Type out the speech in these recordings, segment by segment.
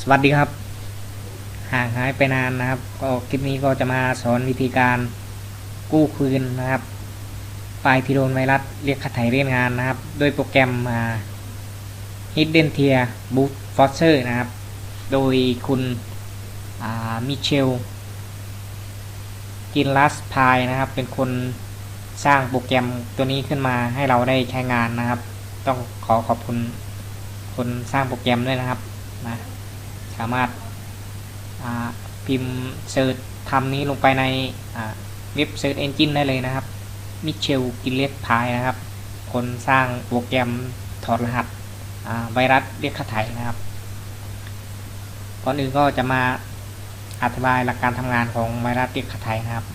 สวัสดีครับ ห่างหายไปนานนะครับ ก็คลิปนี้ก็จะมาสอนวิธีการกู้คืนนะครับไฟล์ที่โดนไวรัสเรียกค่าไถ่เรียนงานนะครับ ด้วยโปรแกรมมา Hidden Tier Boot Forcer นะครับ โดยคุณมิเชลกินลัสพายนะครับ เป็นคนสร้างโปรแกรมตัวนี้ขึ้นมาให้เราได้ใช้งานนะครับ ต้องขอขอบคุณคนสร้างโปรแกรมด้วยนะครับนะ สามารถาพิมพ์เซิร์ชคำนี้ลงไปในเว็บเซิร์ชเอนจินได้เลยนะครับมิเชลกิเลสพายนะครับ คนสร้างโปรแกรมถอดรหัสไวรัสเรียกค่าไถ่นะครับก่อนอื่นก็จะมาอธิบายหลักการทำงานของไวรัสเรียกค่าไถ่นะครับ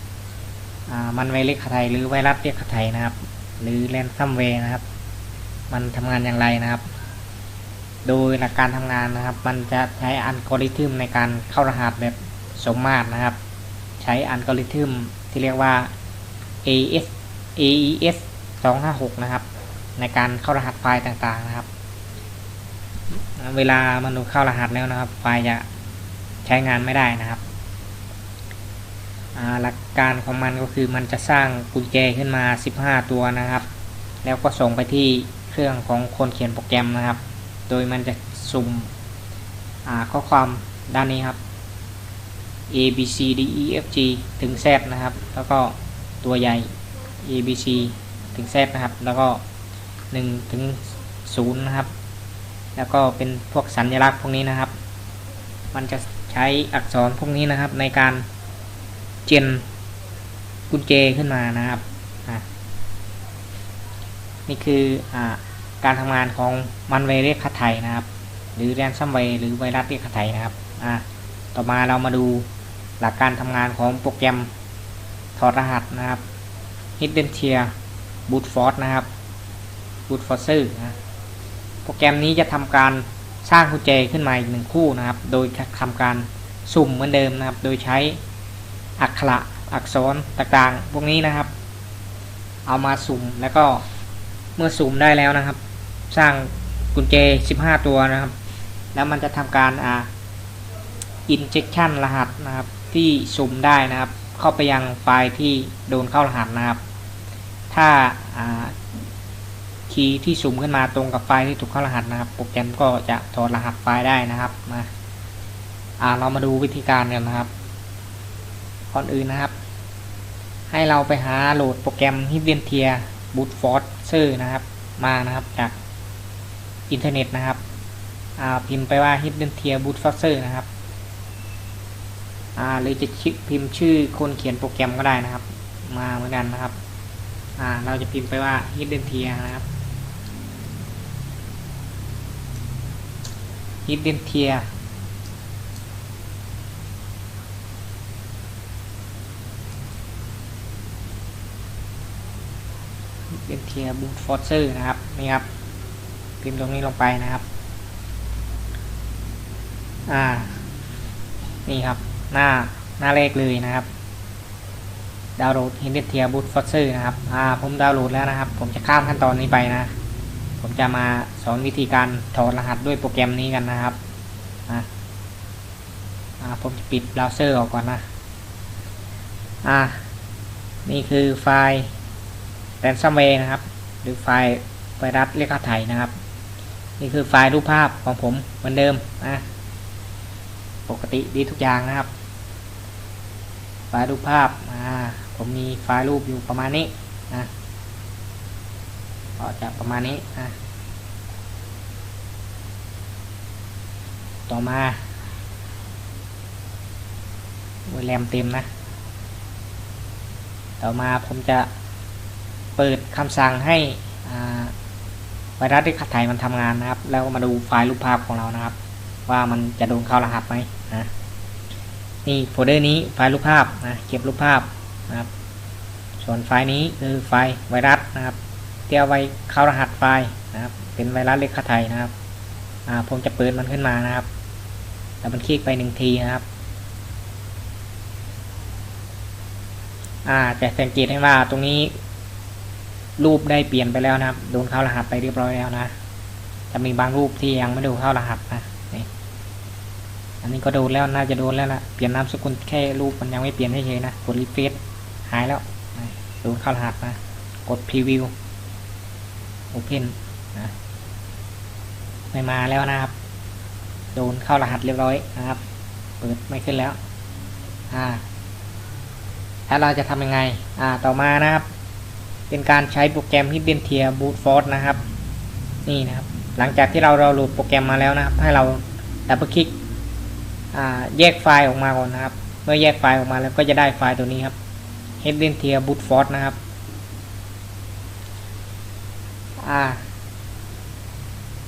มันไวรัสเรียกค่าไถ่หรือไวรัสเรียกค่าไถ่นะครับ หรือแรนซัมเวร์นะครับ มันทำงานอย่างไรนะครับ โดยหลักการทำงานนะครับ มันจะใช้อัลกอริทึมในการเข้ารหัสแบบสมมาตรนะครับ ใช้อัลกอริทึมที่เรียกว่า AES AES 256 นะครับ ในการเข้ารหัสไฟล์ต่างๆนะครับ เวลามันเข้ารหัสแล้วนะครับ ไฟล์จะใช้งานไม่ได้นะครับหลักการของมันก็คือมันจะสร้างกุญแจขึ้นมา 15 ตัวนะครับ แล้วก็ส่งไปที่เครื่องของคนเขียนโปรแกรมนะครับ โดยมันจะสุ่มข้อความด้านนี้ครับ A B C D E F G ถึง Z นะครับ แล้วก็ตัวใหญ่ A B C ถึง Z นะครับ แล้วก็ 1 ถึง 0 นะครับ แล้วก็เป็นพวกสัญลักษณ์พวกนี้นะครับ มันจะใช้อักษรพวกนี้นะครับในการเจนกุญแจขึ้นมานะครับ นี่คืออ่า การทำงานของมันไวรัสคาไทยนะครับ หรือแรนซัมไวหรือไวรัสเรียกคาไทยนะครับอ่าต่อมาเรามาดูหลักการทำงานของโปรแกรมถอดรหัสนะครับ Hidden Tier Boot Force นะครับ Boot Forcer นะโปรแกรมนี้จะทำการสร้างกุญแจขึ้นมาอีกหนึ่งคู่นะครับ โดยทำการสุ่มเหมือนเดิมนะครับ โดยใช้อักขระอักษรต่างๆ พวกนี้นะครับ เอามาสุ่มแล้วก็เมื่อสุ่มได้แล้วนะครับ สร้างกุญแจ 15 ตัวนะครับ แล้วมันจะทำการอ่า injection รหัสนะครับ ที่สุ่มได้นะครับ เข้าไปยังไฟล์ที่โดนเข้ารหัสนะครับ ถ้าอ่าคีย์ที่สุ่มขึ้นมาตรงกับไฟล์ที่ถูกเข้ารหัสนะครับ โปรแกรมก็จะถอดรหัสไฟล์ได้นะครับมาอ่าเรามาดูวิธีการกันนะครับก่อนอื่นนะครับ ให้เราไปหาโหลดโปรแกรม Hidden Tier Boot Forcer นะครับ มานะครับจาก อินเทอร์เน็ตนะครับพิมพ์ไปว่า Hidden Tier Boot Forcer นะครับหรือจะพิมพ์ชื่อคนเขียนโปรแกรมก็ได้นะครับ มาเหมือนกันนะครับเราจะพิมพ์ไปว่า Hidden Tier นะครับ Hidden Tier เป็นเทียบูทฟอร์เซอร์นะครับนี่ครับ พิมพ์ตรงนี้ลงไปนะครับ อ่า นี่ครับ หน้าหน้าเลขเลยนะครับ ดาวน์โหลด Hidden Tier Boot Forcer นะครับ อ่า ผมดาวน์โหลดแล้วนะครับ ผมจะข้ามขั้นตอนนี้ไปนะ ผมจะมาสอนวิธีการถอดรหัสด้วยโปรแกรมนี้กันนะครับอ่าอ่า ผมจะปิดเบราว์เซอร์ออกก่อนนะ อ่า นี่คือไฟล์แรนซัมเวย์นะครับ หรือไฟล์ไวรัสเรียกค่าไถ่นะครับ นี่คือไฟล์รูปภาพของผมเหมือนเดิมนะปกติดีทุกอย่างนะครับ ไฟล์รูปภาพอ่าผมมีไฟล์รูปอยู่ประมาณนี้นะก็จะประมาณนี้นะต่อมาแรมเต็มนะ ต่อมาผมจะเปิดคำสั่งให้ ไวรัสที่ขัดถ่ายมันทำงานนะครับ แล้วมาดูไฟล์รูปภาพของเรานะครับ ว่ามันจะโดนเข้ารหัสไหมนะนี่โฟลเดอร์นี้ไฟล์รูปภาพนะเก็บรูปภาพนะครับ ส่วนไฟล์นี้คือไฟล์ไวรัสนะครับที่เอาไว้เข้ารหัสไฟล์นะครับ เป็นไวรัสเล็กขัดถ่ายนะครับผมจะเปิดมันขึ้นมานะครับแล้วมันคลิกไปหนึ่งทีนะครับอ่าจะสังเกตได้ว่าตรงนี้ รูปได้เปลี่ยนไปแล้วนะครับ โดนเข้ารหัสไปเรียบร้อยแล้วนะจะมีบางรูปที่ยังไม่โดนเข้ารหัสนะนี่อันนี้ก็โดนแล้วน่าจะโดนแล้วละเปลี่ยนนามสกุลแค่รูปมันยังไม่เปลี่ยนให้เฉยนะกดรีเฟซหายแล้วโดนเข้ารหัสนะกดพรีวิวโอเพนนะไม่มาแล้วนะครับ โดนเข้ารหัสเรียบร้อยนะครับ เปิดไม่ขึ้นแล้วอ่าแล้วเราจะทำยังไง อ่า ต่อมานะครับ เป็นการใช้โปรแกรม Hidden Tier Boot Force นะครับ นี่นะครับ หลังจากที่เราเราโหลดโปรแกรมมาแล้วนะครับ ให้เราดับเบิลคลิกแยกไฟล์ออกมาก่อนนะครับ เมื่อแยกไฟล์ออกมาแล้วก็จะได้ไฟล์ตัวนี้ครับ Hidden Tier Boot Force นะครับอ่า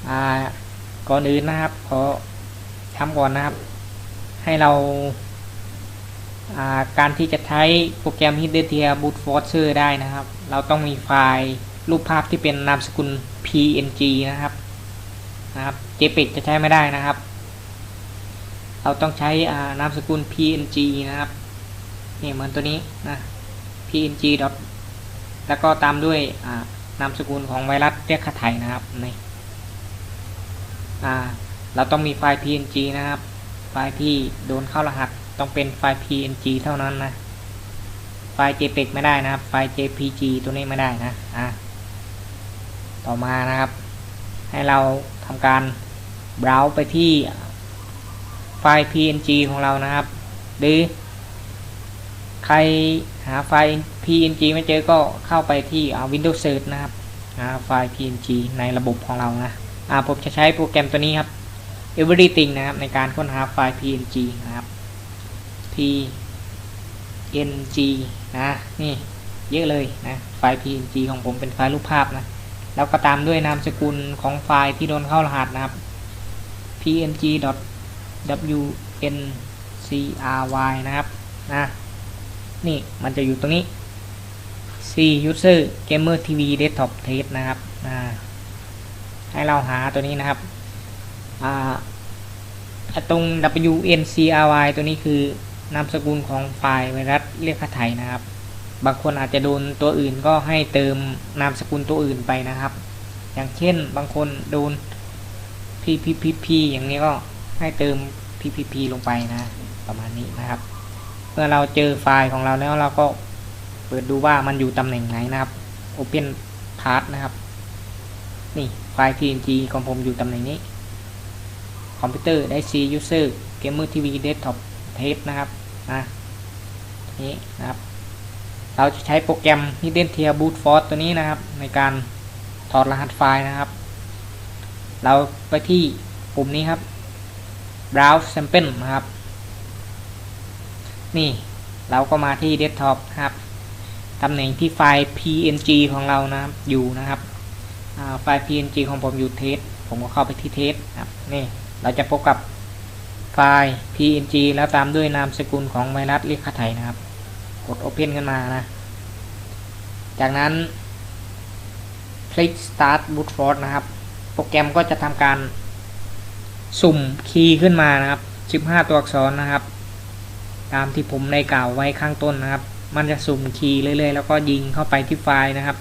อ่าก่อนอื่นนะครับขอทำก่อนนะครับ ให้เรา การที่จะใช้โปรแกรม Hidden Tier Boot Forcer ได้นะครับ เราต้องมีไฟล์รูปภาพที่เป็นนามสกุล PNG นะครับนะครับ JPEG จะใช้ไม่ได้นะครับ เราต้องใช้นามสกุล PNG นะครับนี่เหมือนตัวนี้นะ PNG ดอทแล้วก็ตามด้วยนามสกุลของไวรัสเรียกค่าไถนะครับนี่เราต้องมีไฟล์ PNG นะครับ ไฟล์ที่โดนเข้ารหัส ต้องเป็นไฟล์ PNG เท่านั้นนะ ไฟล์ JPEG ไม่ได้นะครับ ไฟล์ JPG ตัวนี้ไม่ได้นะ อ่าต่อมานะครับ ให้เราทำการ browse ไปที่ไฟล์ PNG ของเรานะครับ หรือ ใครหาไฟล์ PNG ไม่เจอก็เข้าไปที่ Windows Search นะครับหาไฟล์ PNG ในระบบของเรานะอ่าผมจะใช้โปรแกรมตัวนี้ครับ Everything นะครับในการค้นหาไฟล์ PNG นะครับ PNG นะนี่เยอะเลยนะไฟล์ PNG ของผมเป็นไฟล์รูปภาพนะแล้วก็ตามด้วยนามสกุลของไฟล์ที่โดนเข้ารหัสนะครับ png.wncry นะครับนะนี่มันจะอยู่ตรงนี้ c user gamer tv desktop test นะครับนะให้เราหาตัวนี้นะครับอ่าตรง WNCRY ตัวนี้คือ นามสกุลของไฟล์ไวรัสเรียกค่าไถ่นะครับ บางคนอาจจะโดนตัวอื่นก็ให้เติมนามสกุลตัวอื่นไปนะครับ อย่างเช่นบางคนโดน PPPP อย่างนี้ก็ให้เติม PPP ลงไปนะ ประมาณนี้นะครับ เมื่อเราเจอไฟล์ของเราแล้วเราก็เปิดดูว่ามันอยู่ตำแหน่งไหนนะครับ Open Path นะครับ นี่ไฟล์ PNG ของผมอยู่ตำแหน่งนี้ คอมพิวเตอร์ได้ C user gamer TV desktop tape นะครับนะนี้นะครับ เราจะใช้โปรแกรม Hidden Tier Boot Force ตัวนี้นะครับ ในการถอดรหัสไฟล์นะครับ เราไปที่ปุ่มนี้ครับ browse sample นะครับ นี่เราก็มาที่ desktop ครับตำแหน่งที่ไฟล์ png ของเรานะครับอยู่นะครับไฟล์ png ของผมอยู่ test ผมก็เข้าไปที่ test ครับนี่เราจะพบกับ ไฟล์ png แล้วตามด้วยนามสกุลของไวรัสเรียกค่าไถนะครับ กด open ขึ้นมานะ จากนั้น คลิก start boot force นะครับ โปรแกรมก็จะทำการสุ่มคีย์ขึ้นมานะครับ 15 ตัวอักษรนะครับ ตามที่ผมได้กล่าวไว้ข้างต้นนะครับ มันจะสุ่มคีย์เรื่อยๆ แล้วก็ยิงเข้าไปที่ไฟล์นะครับ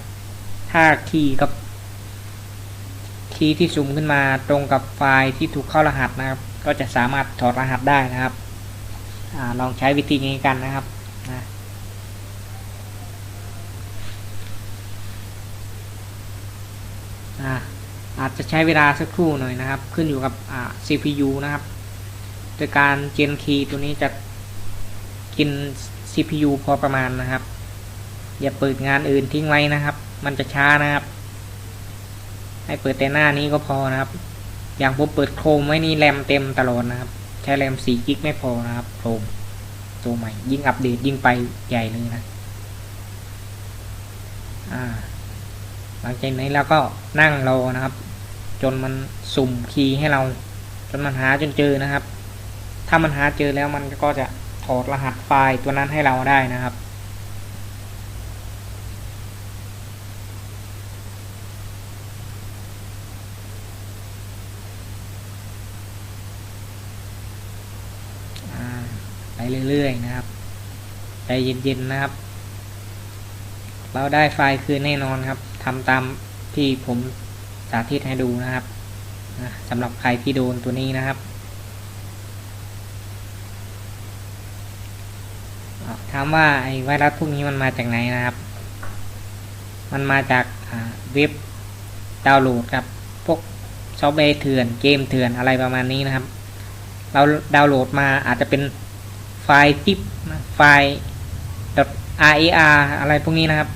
ถ้าคีย์กับคีย์ที่สุ่มขึ้นมาตรงกับไฟล์ที่ถูกเข้ารหัสนะครับ ก็จะสามารถถอดรหัสได้นะครับอลองใช้วิธีนี้กันนะครับนะอาจจะใช้เวลาสักครู่หน่อยนะครับ ขึ้นอยู่กับ CPU นะครับโดยการเจนคีย์ตัวนี้จะกิน CPU พอประมาณนะครับ อย่าเปิดงานอื่นทิ้งไว้นะครับ มันจะช้านะครับ ให้เปิดแต่หน้านี้ก็พอนะครับ อย่างผมเปิดโครมไว้นี่แรมเต็มตลอดนะครับ ใช้แรม4กิกไม่พอนะครับโครมตัวใหม่ ยิ่งอัปเดตยิ่งไปใหญ่เลยนะหลังจากนี้เราก็นั่งรอนะครับ จนมันสุ่มคีย์ให้เรา จนมันหาจนเจอนะครับ ถ้ามันหาเจอแล้วมันก็จะถอดรหัสไฟล์ตัวนั้นให้เราได้นะครับ ไปเรื่อยๆนะครับใจเย็นๆนะครับ เราได้ไฟล์คืนแน่นอนครับทำตามที่ผมสาธิตให้ดูนะครับสำหรับใครที่โดนตัวนี้นะครับถามว่าไอ้ไวรัสพวกนี้มันมาจากไหนนะครับ มันมาจากเว็บดาวน์โหลดครับ พวกซอฟต์แวร์เถื่อนเกมเถื่อนอะไรประมาณนี้นะครับ เราดาวน์โหลดมาอาจจะเป็น ไฟล์ทิปนะไฟล์ .rar อะไรพวกนี้นะครับ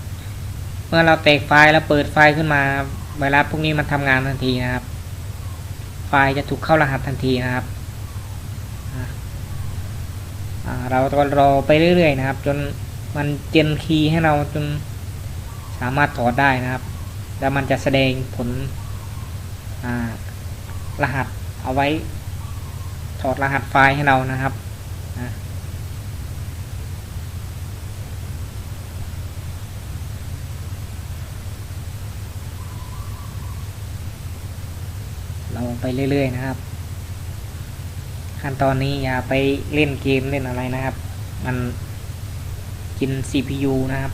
เมื่อเราแตกไฟล์แล้วเปิดไฟล์ขึ้นมาไวรัสพวกนี้มันทำงานทันทีนะครับ ไฟล์จะถูกเข้ารหัสทันทีนะครับอ่าอ่าเราก็รอไปเรื่อยๆนะครับ จนมันเจนคีย์ให้เราจนสามารถถอดได้นะครับ แล้วมันจะแสดงผลรหัสเอาไว้ถอดรหัสไฟล์ให้เรานะครับอ่าเรา ไปเรื่อย ๆ นะครับ ขั้นตอนนี้อย่าไปเล่นเกมเล่นอะไรนะครับ มันกิน CPU นะครับ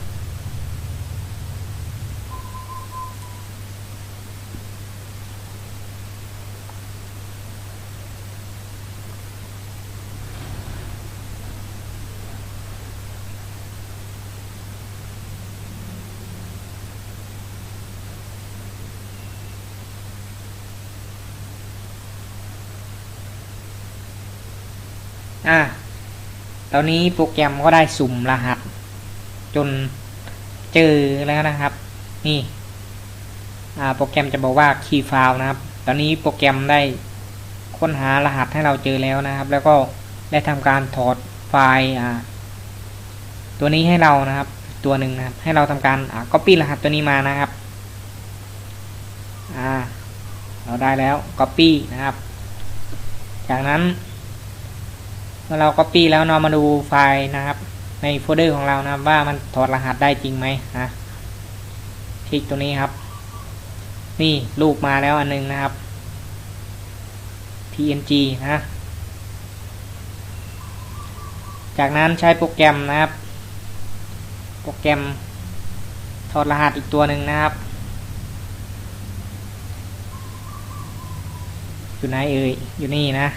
อ่าตอนนี้โปรแกรมก็ได้สุ่มรหัส จนเจอแล้วนะครับ นี่ อ่า โปรแกรมจะบอกว่า key file นะครับ ตอนนี้โปรแกรมได้ค้นหารหัสให้เราเจอแล้วนะครับ แล้วก็ได้ทำการถอดไฟล์อ่า ตัวนี้ให้เรานะครับ ตัวหนึ่งนะครับ ให้เราทำการอ่า copy รหัสตัวนี้มานะครับ อ่า เราได้แล้ว copy นะครับ จากนั้น เมื่อเรา copy แล้วเรามาดูไฟล์นะครับ ในโฟลเดอร์ของเรานะครับ ว่ามันถอดรหัสได้จริงไหมนะคลิกตัวนี้ครับ นี่รูปมาแล้วอันนึงนะครับ png นะ จากนั้นใช้โปรแกรมนะครับ โปรแกรมถอดรหัสอีกตัวหนึ่งนะครับ อยู่ไหนเอ่ยอยู่นี่นะ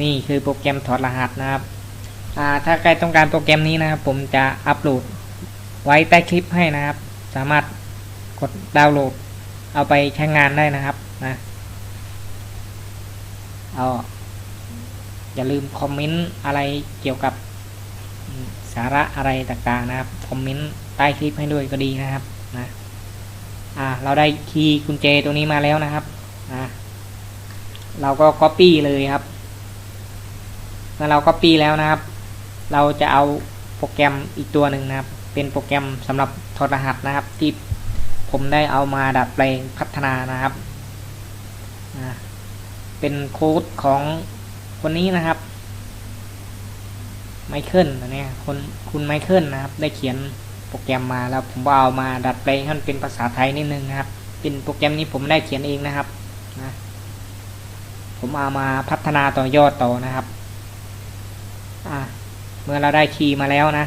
นี่คือโปรแกรมถอดรหัสนะครับอ่าถ้าใครต้องการโปรแกรมนี้นะครับ ผมจะอัปโหลดไว้ใต้คลิปให้นะครับ สามารถกดดาวน์โหลด เอาไปใช้งานได้นะครับนะเอาอย่าลืมคอมเมนต์อะไรเกี่ยวกับสาระอะไรต่างๆนะครับ คอมเมนต์ใต้คลิปให้ด้วยก็ดีนะครับนะอ่าเราได้คีย์กุญแจตัวนี้มาแล้วนะครับอ่าเราก็ Copy เลยครับ เมื่อเรา Copy แล้วนะครับ เราจะเอาโปรแกรมอีกตัวหนึ่งนะครับ เป็นโปรแกรมสำหรับถอดรหัสนะครับ ที่ผมได้เอามาดัดแปลงพัฒนานะครับเป็นโค้ดของคนนี้นะครับไมเคิลนะเนี่ยคนคุณไมเคิลนะครับ ได้เขียนโปรแกรมมาแล้วผมก็เอามาดัดแปลงให้มันเป็นภาษาไทยนิดนึงนะครับ เป็นโปรแกรมนี้ผมได้เขียนเองนะครับนะผมเอามาพัฒนาต่อยอดต่อนะครับ เมื่อเราได้คีย์มาแล้วนะ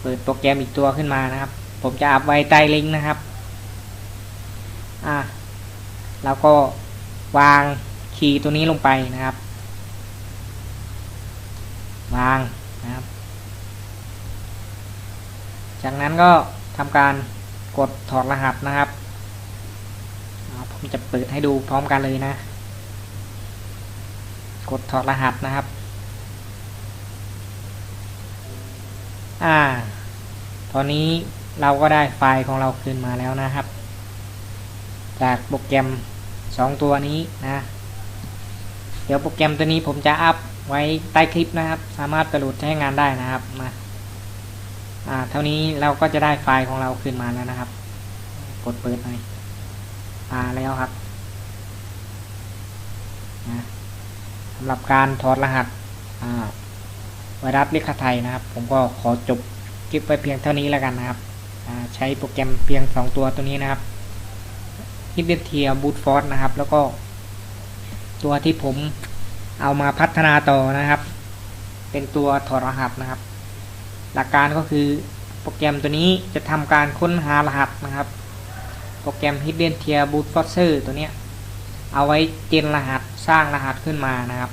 เปิดโปรแกรมอีกตัวขึ้นมานะครับ ผมจะอัพไว้ใต้ลิงก์นะครับ อ่าเราก็วางคีย์ตัวนี้ลงไปนะครับ วางนะครับ จากนั้นก็ทำการกดถอดรหัสนะครับ ผมจะเปิดให้ดูพร้อมกันเลยนะ กดถอดรหัสนะครับ อ่า ตอนนี้เราก็ได้ไฟล์ของเราคืนมาแล้วนะครับ จากโปรแกรม 2 ตัวนี้นะ เดี๋ยวโปรแกรมตัวนี้ผมจะอัพไว้ใต้คลิปนะครับ สามารถไปโหลดใช้งานได้นะครับมาอ่า เท่านี้เราก็จะได้ไฟล์ของเราคืนมาแล้วนะครับ กดเปิดหน่อยมาแล้วครับนะสำหรับการถอดรหัสอ่า ไวรัสเลขไทยนะครับ ผมก็ขอจบคลิปไว้เพียงเท่านี้แล้วกันนะครับ ใช้โปรแกรมเพียง 2 ตัวตัวนี้นะครับ h i d d e n t i e r Boot Force นะครับ แล้วก็ ตัวที่ผมเอามาพัฒนาต่อนะครับ เป็นตัวถอดรหัสนะครับ หลักการก็คือโปรแกรมตัวนี้จะทำการค้นหารหัสนะครับ โปรแกรม Hidden Tier Boot Forcer ตัวนี้เอาไว้เจนรหัสสร้างรหัสขึ้นมานะครับ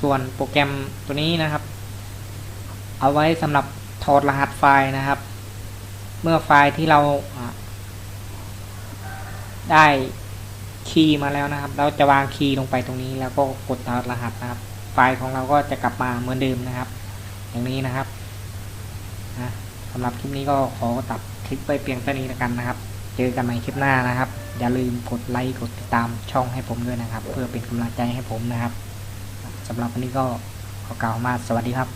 ส่วนโปรแกรมตัวนี้นะครับ เอาไว้สำหรับถอดรหัสไฟล์นะครับ เมื่อไฟล์ที่เราได้คีย์มาแล้วนะครับ เราจะวางคีย์ลงไปตรงนี้แล้วก็กดถอดรหัสนะครับ ไฟล์ของเราก็จะกลับมาเหมือนเดิมนะครับ อย่างนี้นะครับนะสำหรับคลิปนี้ก็ขอตัดคลิปไปเพียงเท่านี้แล้วกันนะครับ เจอกันใหม่คลิปหน้านะครับ อย่าลืมกดไลค์กดติดตามช่องให้ผมด้วยนะครับ เพื่อเป็นกำลังใจให้ผมนะครับสำหรับวันนี้ก็ขอกล่าวมาสวัสดีครับ